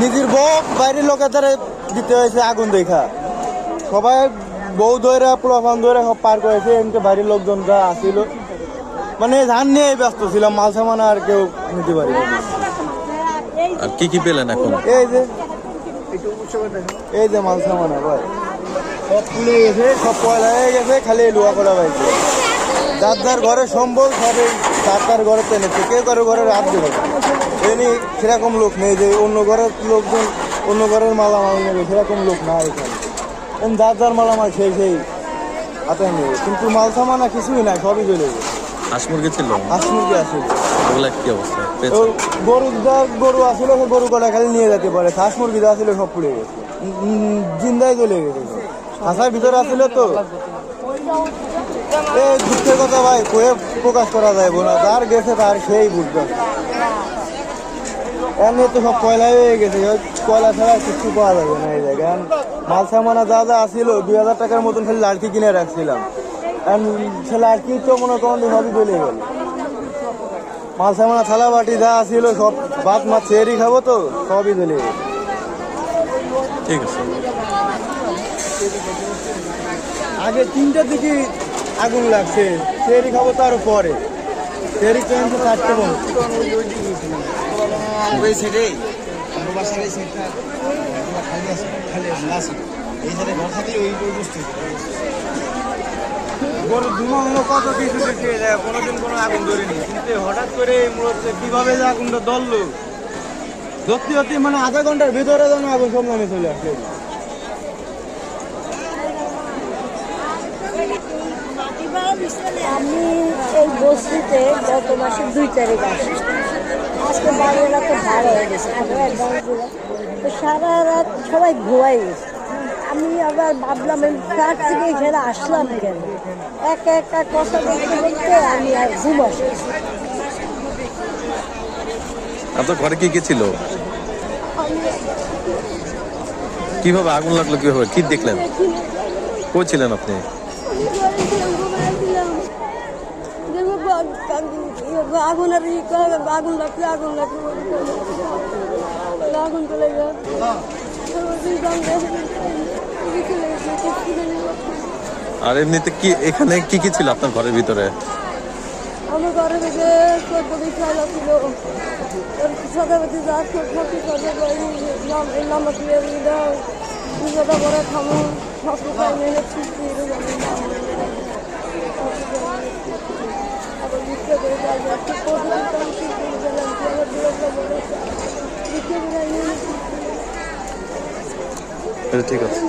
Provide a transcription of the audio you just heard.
নিজের বউ বাইরের লোকের দ্বারা দিতে হয়েছে আগুন দেখা। সবাই বউ ধরে পোলাপান ধরে সব পার করেছে এমনি বাইরের লোকজন যা আসিল মানে ধান নিয়ে ব্যস্ত ছিলাম মাল সামান আর কেউ নিতে পারি আর কি কি পেলেন এখন? এই যে এই যে মাল সামান ভাই। সব পুড়ে গেছে সব পয়লা হয়ে গেছে খালি এই লোহা করা পাইছে যার যার ঘরে সম্বল সবে তার তার ঘরে টেনেছে কেউ কারও ঘরে রাত দেবে না। এমনি সেরকম লোক নেই যে অন্য ঘরের লোকজন অন্য ঘরের মালামাল নেবে সেরকম লোক না এখানে। এম যার যার মালামাল সেই সেই হাতে নেবে। কিন্তু মাল সামানা কিছুই নাই সবই চলে গেছে। হাঁস মুরগি ছিল? হাঁস মুরগি আসলে। ওগুলা কি অবস্থা? গরু যা গরু আসলে সে গরু কটা খালি নিয়ে যেতে পারে। হাঁস মুরগি যা আসলে সব পুড়ে গেছে। উম, উম, জিন্দাই চলে গেছে হাঁসার ভিতরে আসলে তো। এই দুঃখের কথা ভাই কয়ে প্রকাশ করা যায় না। যার গেছে তার সেই বুঝবে। এমনি তো সব কয়লা হয়ে গেছে কয়লা ছাড়া কিছু পাওয়া যাবে না এই জায়গায়। মাল সামানা যা যা আসিল দুই হাজার টাকার মতন খালি লাড়কি কিনে রাখছিলাম। সে লাড়কি তো মনে করেন সবই চলে গেল। মাল সামানা, থালা বাটি যা আসিল সব ভাত, মাছ চেয়ারি খাব তো, সবই চলে গেল। ঠিক আছে। আগে তিনটার দিকে আগুন লাগছে চেয়ারি খাব তার পরে চেয়ারি কিনছে চারটে বন্ধ ওই সাইডে আমার এই সাইডটা খালি আছে খালি আছে এই ঘর থাকলে ওই ওই বস্তু। গরু ধুমাঙ্গ কত কিছু দেখে যায় কোনোদিন কোনো আগুন ধরেনি। কিন্তু হঠাৎ করে মূলত কীভাবে যে আগুনটা ধরলো ধরতে ধরতে মানে আধা ঘণ্টার ভিতরে যেন আগুন সব নামে চলে আসলো। আমি এই বস্তিতে গত মাসের দুই তারিখ আসি। আজকে বাড়িওয়ালা তো ভাড়া হয়ে গেছে তো সারা রাত সবাই ঘুমাই গেছে। আমি আবার ভাবলাম আমি কার থেকে এখানে আসলাম কেন? একা একা কথা দেখতে দেখতে আমি আর ঘুম আসি আপনার ঘরে কি কি ছিল? কীভাবে আগুন লাগল কীভাবে? কি দেখলেন? কই ছিলেন আপনি? আগুন আর আগুন লাগছে আগুন চলে আর এমনিতে কি, এখানে কি কি ছিল আপনার ঘরের ভিতরে? আমার ঘরে থেকে চোদ্দ দিন খেলা ছিল যা সব দিয়ে দাও দুশোটা করে খামো সব ছুটি আবার বিক্রি করে যাই ঠিক করে গেলাম আবার দূরত্ব বলেছে ঠিক আছে।